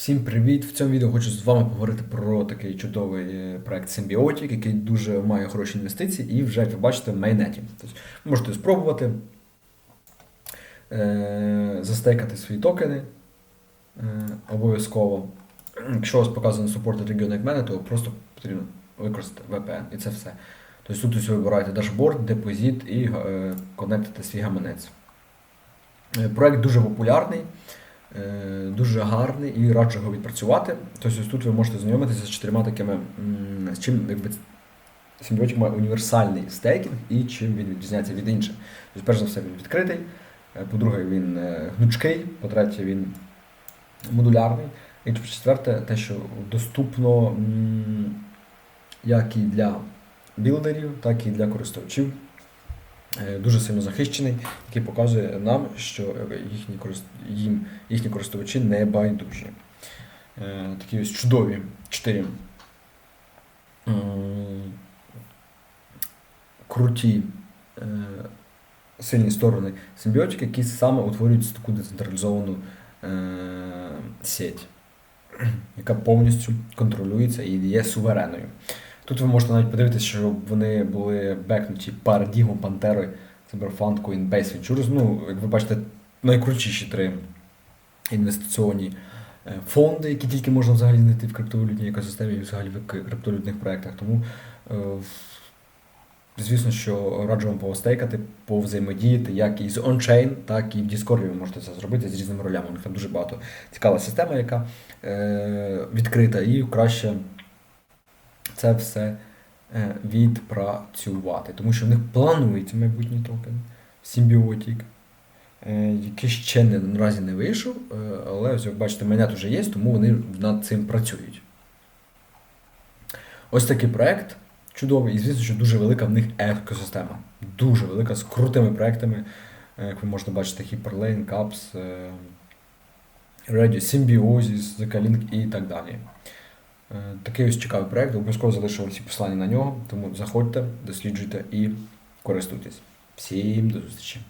Всім привіт! В цьому відео хочу з вами поговорити про такий чудовий е, проект Symbiotic, який дуже має хороші інвестиції, і вже, як ви бачите, в майнеті. Тобто, можете спробувати е- застейкати свої токени е- обов'язково. Якщо у вас показано support регіон як мене, то просто потрібно використати VPN і це все. Тобто тут ви вибираєте дашборд, депозит і е- конектите свій гаманець. Е, Проект дуже популярний. Е, дуже гарний і раджу його відпрацювати. Тобто тут ви можете знайомитися з чотирма такими, з чим якби, Symbiotic має універсальний стейкінг і чим він відрізняється від інших. Тобто, перш за все, він відкритий, е, по-друге, він е, гнучкий, по-третє, він модулярний. І по-четверте, те, що доступно як і для білдерів, так і для користувачів. Е, Дуже сильно захищений, який показує нам, що е, їхні, їм, їхні користувачі не байдужі. Е, Такі ось чудові чотири круті сильні сторони симбіотики, які саме утворюють таку децентралізовану сеть, яка повністю контролюється і є суверенною. Тут ви можете навіть подивитися, що вони були бекнуті Paradigm, Pantera, Cyberfund, Coinbase, Ventures. Ну, як ви бачите, найкрутіші три інвестиційні е, фонди, які тільки можна взагалі знайти в криптовалютній екосистемі і взагалі в криптовалютних проєктах. Тому, е, звісно, що раджу вам повостейкати, повзаємодіяти як і з ончейн, так і в Discord ви можете це зробити з різними ролями. У них там дуже багато цікава система, яка е, відкрита, і краще це все е, відпрацювати. Тому що в них планується майбутній токен Symbiotic, е, який ще не, наразі не вийшов, е, але ось як бачите, монет вже є, тому вони над цим працюють. Ось такий проект чудовий, і звісно, що дуже велика в них екосистема. Дуже велика, з крутими проектами, як ви можете бачити, Hyperlane, Caps, Radio, Symbiosis, Zcalink і так далі. Е, Такий ось цікавий проект, обов'язково залишу всі посилання на нього, тому заходьте, досліджуйте і користуйтесь. Всім до зустрічі!